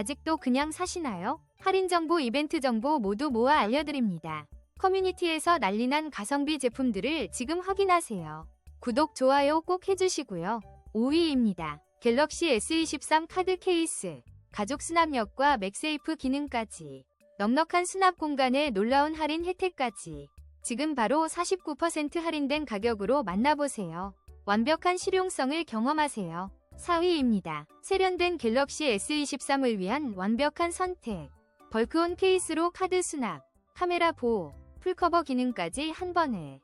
아직도 그냥 사시나요? 할인 정보, 이벤트 정보 모두 모아 알려드립니다. 커뮤니티에서 난리난 가성비 제품들을 지금 확인하세요. 구독, 좋아요 꼭 해주시고요. 5위입니다. 갤럭시 S23 카드 케이스. 가족 수납력과 맥세이프 기능까지. 넉넉한 수납 공간에 놀라운 할인 혜택까지. 지금 바로 49% 할인된 가격으로 만나보세요. 완벽한 실용성을 경험하세요. 4위입니다. 세련된 갤럭시 S23을 위한 완벽한 선택. 벌크온 케이스로 카드 수납, 카메라 보호, 풀커버 기능까지 한 번에.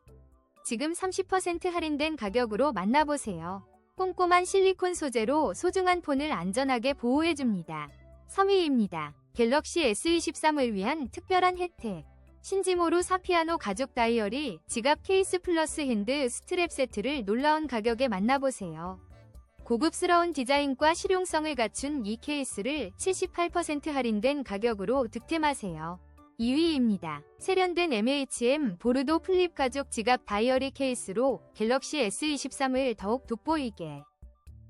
지금 30% 할인된 가격으로 만나보세요. 꼼꼼한 실리콘 소재로 소중한 폰을 안전하게 보호해줍니다. 3위입니다. 갤럭시 S23을 위한 특별한 혜택. 신지모루 사피아노 가죽 다이어리 지갑 케이스 플러스 핸드 스트랩 세트를 놀라운 가격에 만나보세요. 고급스러운 디자인과 실용성을 갖춘 이 케이스를 78% 할인된 가격으로 득템하세요. 2위입니다. 세련된 MHM 보르도 플립 가죽 지갑 다이어리 케이스로 갤럭시 S23을 더욱 돋보이게.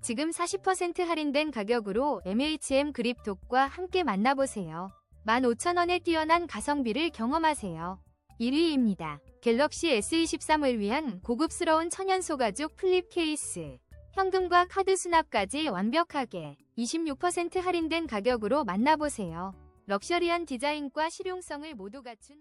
지금 40% 할인된 가격으로 MHM 그립톡과 함께 만나보세요. 15,000원에 뛰어난 가성비를 경험하세요. 1위입니다. 갤럭시 S23을 위한 고급스러운 천연 소 가죽 플립 케이스. 현금과 카드 수납까지 완벽하게 26% 할인된 가격으로 만나보세요. 럭셔리한 디자인과 실용성을 모두 갖춘